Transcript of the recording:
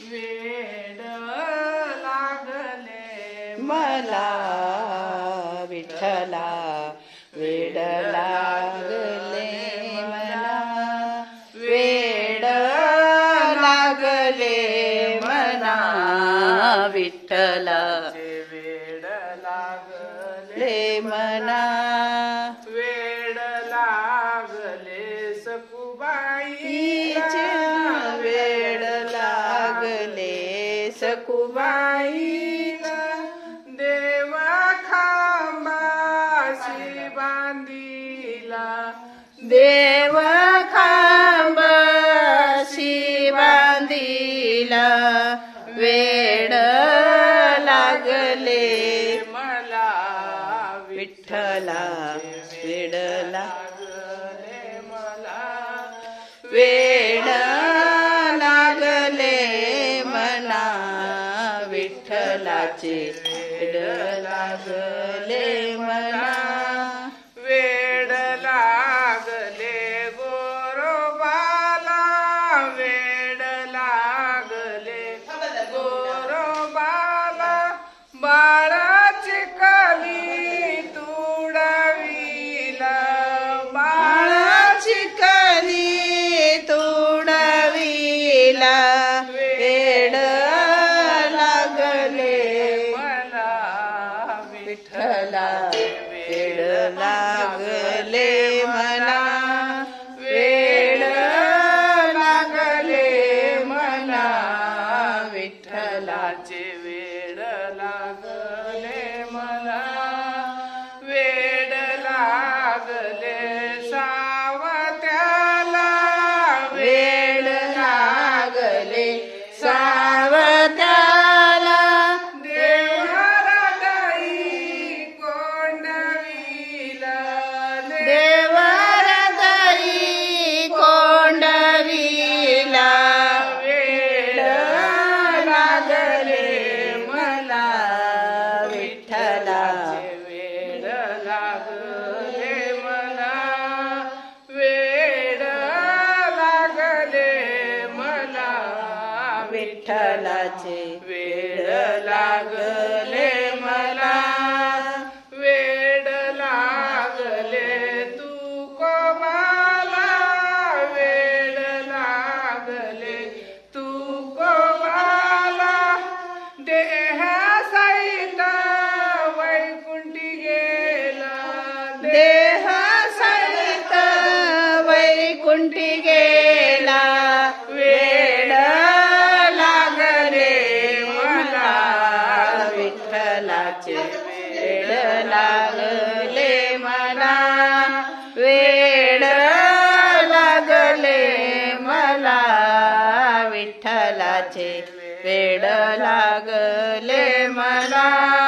वेड लागले मला. विठ्ठला वेड लागले मला. वेड लागले मना विठ्ठला वेड लागले मना वेड लागले सकुबाई सकुबाई देवा खांबाशी बांधिला देव खांबाशी बांधिला वेड लागले मला विठ्ठला. वेड लागले मला वेड विठ्ठलाचे वेड लागले मला. वेड लागले गोरोबाला. वेड विठ्ठलाचे वेळ लागले विठ्ठलाचे वेळ लागले मला. विठ्ठलाचे वेड लागले मला. वेड लागले मला. विठ्ठलाचे वेड लागले मला.